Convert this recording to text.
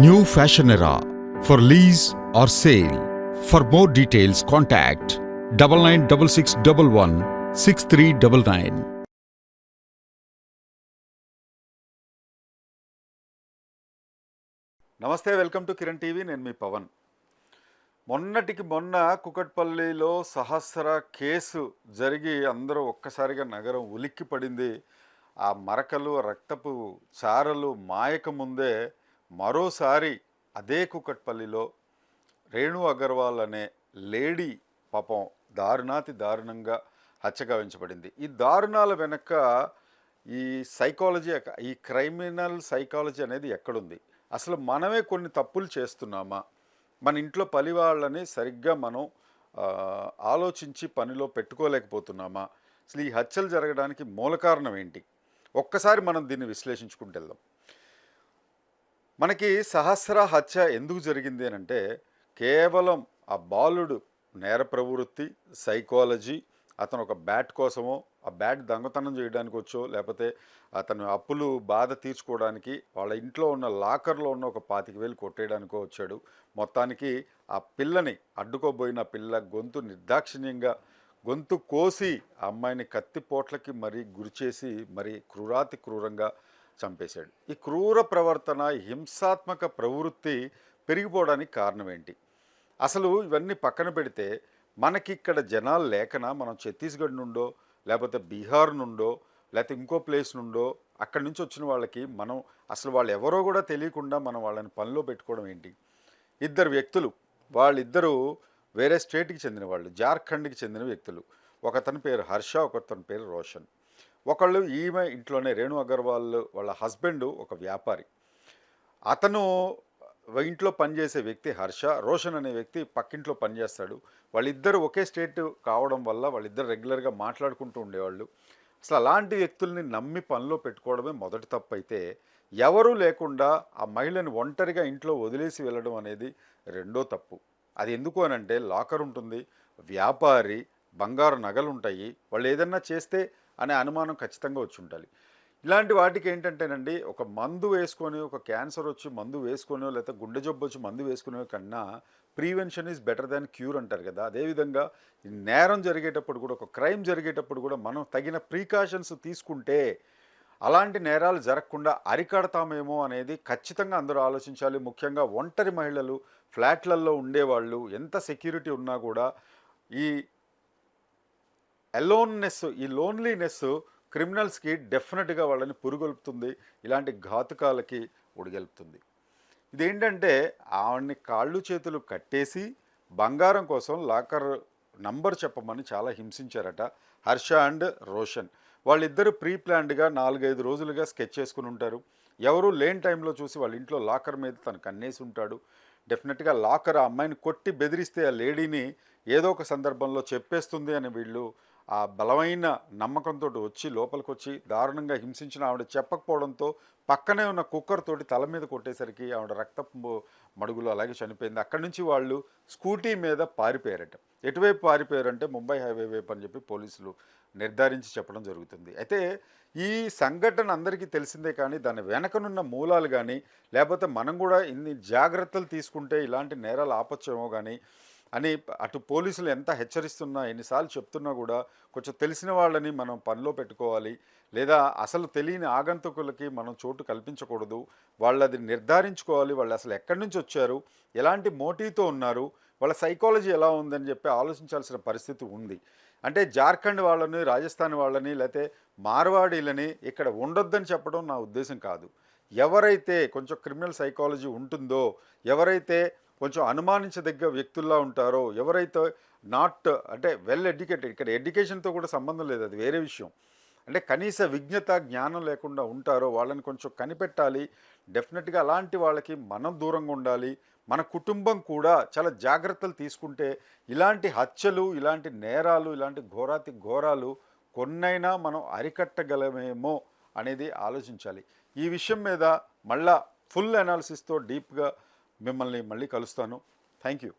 New fashion era for lease or sale for more details contact double nine double six double one six three double nine నమస్తే welcome to Kiran TV. నేను మీ పవన్. మొన్నటికి మొన్న కుకట్పల్లిలో సహస్ర case జరిగి అందరూ ఒక్కసారిగా నగరం ఉలిక్కి పడింది ఆ మరకలు రక్తపు చారలు మాయక ముందే మరోసారి అదే కుకట్పల్లిలో రేణు అగర్వాల్ అనే లేడీ పాపం దారుణాతి దారుణంగా హత్యగావించబడింది ఈ దారుణాల వెనక ఈ సైకాలజీ ఈ క్రైమినల్ సైకాలజీ అనేది ఎక్కడుంది? అసలు మనమే కొన్ని తప్పులు చేస్తున్నామా? మన ఇంట్లో పని వాళ్ళని సరిగ్గా మనం ఆలోచించి పనిలో పెట్టుకోలేకపోతున్నామా? అసలు ఈ హత్యలు జరగడానికి మూల కారణం ఏంటి? ఒక్కసారి మనం దీన్ని విశ్లేషించుకుంటూ వెళ్దాం. మనకి సహస్ర హత్య ఎందుకు జరిగింది అని అంటే కేవలం ఆ బాలుడు నేర ప్రవృత్తి సైకాలజీ అతను ఒక బ్యాట్ కోసమో ఆ బ్యాట్ దొంగతనం చేయడానికి వచ్చో లేకపోతే అతను అప్పులు బాధ తీర్చుకోవడానికి వాళ్ళ ఇంట్లో ఉన్న లాకర్లో ఉన్న ఒక పాతిక వేలు కొట్టేయడానికో వచ్చాడు. మొత్తానికి ఆ పిల్లని అడ్డుకోబోయిన పిల్ల గొంతు నిర్దాక్షిణ్యంగా గొంతు కోసి ఆ అమ్మాయిని కత్తిపోట్లకి మరీ గురిచేసి మరీ క్రూరాతి క్రూరంగా చంపేశాడు. ఈ క్రూర ప్రవర్తన హింసాత్మక ప్రవృత్తి పెరిగిపోవడానికి కారణం ఏంటి? అసలు ఇవన్నీ పక్కన పెడితే మనకి ఇక్కడ జనాలు లేకనా మనం ఛత్తీస్గఢ్ నుండో లేకపోతే బీహార్ నుండో లేకపోతే ఇంకో ప్లేస్ నుండో అక్కడి నుంచి వచ్చిన వాళ్ళకి మనం అసలు వాళ్ళు ఎవరో కూడా తెలియకుండా మనం వాళ్ళని పనిలో పెట్టుకోవడం ఏంటి? ఇద్దరు వ్యక్తులు వాళ్ళిద్దరూ వేరే స్టేట్కి చెందిన వాళ్ళు జార్ఖండ్కి చెందిన వ్యక్తులు. ఒకతని పేరు హర్ష ఒకతని పేరు రోషన్. ఒకళ్ళు ఈమె ఇంట్లోనే రేణు అగర్వాల్ వాళ్ళ హస్బెండ్ ఒక వ్యాపారి. అతను ఇంట్లో పనిచేసే వ్యక్తి హర్ష రోషన్ అనే వ్యక్తి పక్కింట్లో పనిచేస్తాడు. వాళ్ళిద్దరు ఒకే స్టేట్ కావడం వల్ల వాళ్ళిద్దరు రెగ్యులర్గా మాట్లాడుకుంటూ ఉండేవాళ్ళు. అసలు అలాంటి వ్యక్తుల్ని నమ్మి పనిలో పెట్టుకోవడమే మొదటి తప్పు అయితే ఎవరూ లేకుండా ఆ మహిళని ఒంటరిగా ఇంట్లో వదిలేసి వెళ్ళడం అనేది రెండో తప్పు. అది ఎందుకు అని అంటే లాకర్ ఉంటుంది వ్యాపారి బంగారు నగలు ఉంటాయి వాళ్ళు ఏదన్నా చేస్తే అనే అనుమానం ఖచ్చితంగా వచ్చి ఉండాలి. ఇలాంటి వాటికి ఏంటంటేనండి ఒక మందు వేసుకొని ఒక క్యాన్సర్ వచ్చి మందు వేసుకొని లేకపోతే గుండె జబ్బు వచ్చి మందు వేసుకునే కన్నా prevention is better than cure అంటారు కదా. అదేవిధంగా నేరం జరిగేటప్పుడు కూడా ఒక క్రైమ్ జరిగేటప్పుడు కూడా మనం తగిన ప్రికాషన్స్ తీసుకుంటే అలాంటి నేరాలు జరగకుండా అరికడతామేమో అనేది ఖచ్చితంగా అందరూ ఆలోచించాలి. ముఖ్యంగా ఒంటరి మహిళలు ఫ్లాట్లలో ఉండేవాళ్ళు ఎంత సెక్యూరిటీ ఉన్నా కూడా ఈ అలోన్నెస్ ఈ లోన్లీనెస్ క్రిమినల్స్కి డెఫినెట్గా వాళ్ళని పురుగొల్పుతుంది. ఇలాంటి ఘాతుకాలకి ఉడిగెలుపుతుంది ఇదేంటంటే ఆవిడ్ని కాళ్ళు చేతులు కట్టేసి బంగారం కోసం లాకర్ నంబర్ చెప్పమని చాలా హింసించారట హర్ష అండ్ రోషన్. వాళ్ళిద్దరు ప్రీ ప్లాన్డ్గా నాలుగైదు రోజులుగా స్కెచ్ చేసుకుని ఉంటారు. ఎవరు లేని టైంలో చూసి వాళ్ళ ఇంట్లో లాకర్ మీద తను కన్నేసి ఉంటాడు. డెఫినెట్గా లాకర్ ఆ అమ్మాయిని కొట్టి బెదిరిస్తే ఆ లేడీని ఏదో ఒక సందర్భంలో చెప్పేస్తుంది అని వీళ్ళు ఆ బలమైన నమ్మకంతో వచ్చి లోపలికి వచ్చి దారుణంగా హింసించిన ఆవిడ చెప్పకపోవడంతో పక్కనే ఉన్న కుక్కర్ తోటి తల మీద కొట్టేసరికి ఆవిడ రక్తపు మడుగులు అలాగే చనిపోయింది. అక్కడి నుంచి వాళ్ళు స్కూటీ మీద పారిపోయారట. ఎటువైపు పారిపోయారంటే ముంబై హైవే వైపు అని చెప్పి పోలీసులు నిర్ధారించి చెప్పడం జరుగుతుంది. అయితే ఈ సంఘటన అందరికీ తెలిసిందే కానీ దాని వెనకనున్న మూలాలు కానీ లేకపోతే మనం కూడా ఇన్ని జాగ్రత్తలు తీసుకుంటే ఇలాంటి నేరాలు ఆపచ్చేమో కానీ అని అటు పోలీసులు ఎంత హెచ్చరిస్తున్నా ఎన్నిసార్లు చెప్తున్నా కూడా కొంచెం తెలిసిన వాళ్ళని మనం పనిలో పెట్టుకోవాలి. లేదా అసలు తెలియని ఆగంతుకులకి మనం చోటు కల్పించకూడదు. వాళ్ళది నిర్ధారించుకోవాలి. వాళ్ళు అసలు ఎక్కడి నుంచి వచ్చారు? ఎలాంటి మోటివ్తో ఉన్నారు? వాళ్ళ సైకాలజీ ఎలా ఉందని చెప్పి ఆలోచించాల్సిన పరిస్థితి ఉంది. అంటే జార్ఖండ్ వాళ్ళని రాజస్థాన్ వాళ్ళని లేకపోతే మార్వాడీలని ఇక్కడ ఉండొద్దని చెప్పడం నా ఉద్దేశం కాదు. ఎవరైతే కొంచెం క్రిమినల్ సైకాలజీ ఉంటుందో ఎవరైతే కొంచెం అనుమానించదగ్గ వ్యక్తుల్లా ఉంటారో ఎవరైతే నాట్ అంటే వెల్ ఎడ్యుకేటెడ్ ఇక్కడ ఎడ్యుకేషన్తో కూడా సంబంధం లేదు అది వేరే విషయం. అంటే కనీస విజ్ఞత జ్ఞానం లేకుండా ఉంటారో వాళ్ళని కొంచెం కనిపెట్టాలి. డెఫినెట్గా అలాంటి వాళ్ళకి మనం దూరంగా ఉండాలి. మన కుటుంబం కూడా చాలా జాగ్రత్తలు తీసుకుంటే ఇలాంటి హత్యలు ఇలాంటి నేరాలు ఇలాంటి ఘోరాతి ఘోరాలు కొన్నైనా మనం అరికట్టగలమేమో అనేది ఆలోచించాలి. ఈ విషయం మీద మళ్ళా ఫుల్ అనాలిసిస్తో డీప్గా మిమ్మల్ని మళ్ళీ కలుస్తాను. Thank you